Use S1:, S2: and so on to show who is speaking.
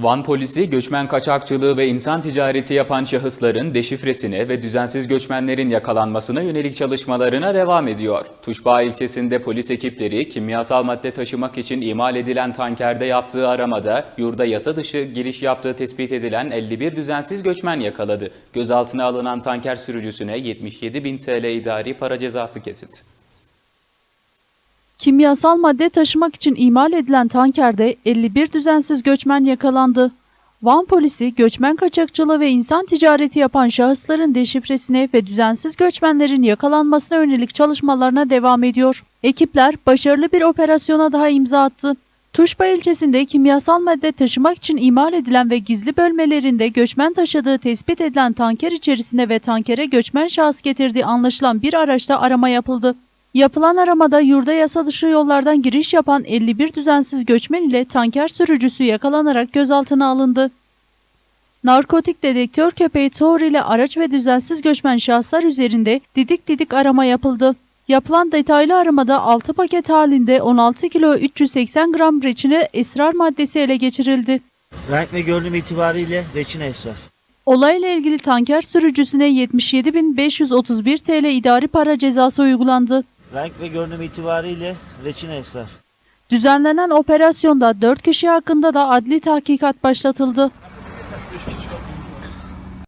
S1: Van polisi göçmen kaçakçılığı ve insan ticareti yapan şahısların deşifresine ve düzensiz göçmenlerin yakalanmasına yönelik çalışmalarına devam ediyor. Tuşba ilçesinde polis ekipleri kimyasal madde taşımak için imal edilen tankerde yaptığı aramada yurda yasa dışı giriş yaptığı tespit edilen 51 düzensiz göçmen yakaladı. Gözaltına alınan tanker sürücüsüne 77 bin TL idari para cezası kesildi.
S2: Kimyasal madde taşımak için imal edilen tankerde 51 düzensiz göçmen yakalandı. Van polisi göçmen kaçakçılığı ve insan ticareti yapan şahısların deşifresine ve düzensiz göçmenlerin yakalanmasına yönelik çalışmalarına devam ediyor. Ekipler başarılı bir operasyona daha imza attı. Tuşba ilçesinde kimyasal madde taşımak için imal edilen ve gizli bölmelerinde göçmen taşıdığı tespit edilen tanker içerisine ve tankere göçmen şahıs getirdiği anlaşılan bir araçta arama yapıldı. Yapılan aramada yurda yasa dışı yollardan giriş yapan 51 düzensiz göçmen ile tanker sürücüsü yakalanarak gözaltına alındı. Narkotik dedektör köpeği Tor ile araç ve düzensiz göçmen şahıslar üzerinde didik didik arama yapıldı. Yapılan detaylı aramada 6 paket halinde 16 kilo 380 gram reçine esrar maddesi ele geçirildi.
S3: Renk ve görünüm itibariyle reçine esrar.
S2: Olayla ilgili tanker sürücüsüne 77.531 TL idari para cezası uygulandı.
S3: Renk ve görünüm itibariyle reçine esrar.
S2: Düzenlenen operasyonda 4 kişi hakkında da adli tahkikat başlatıldı.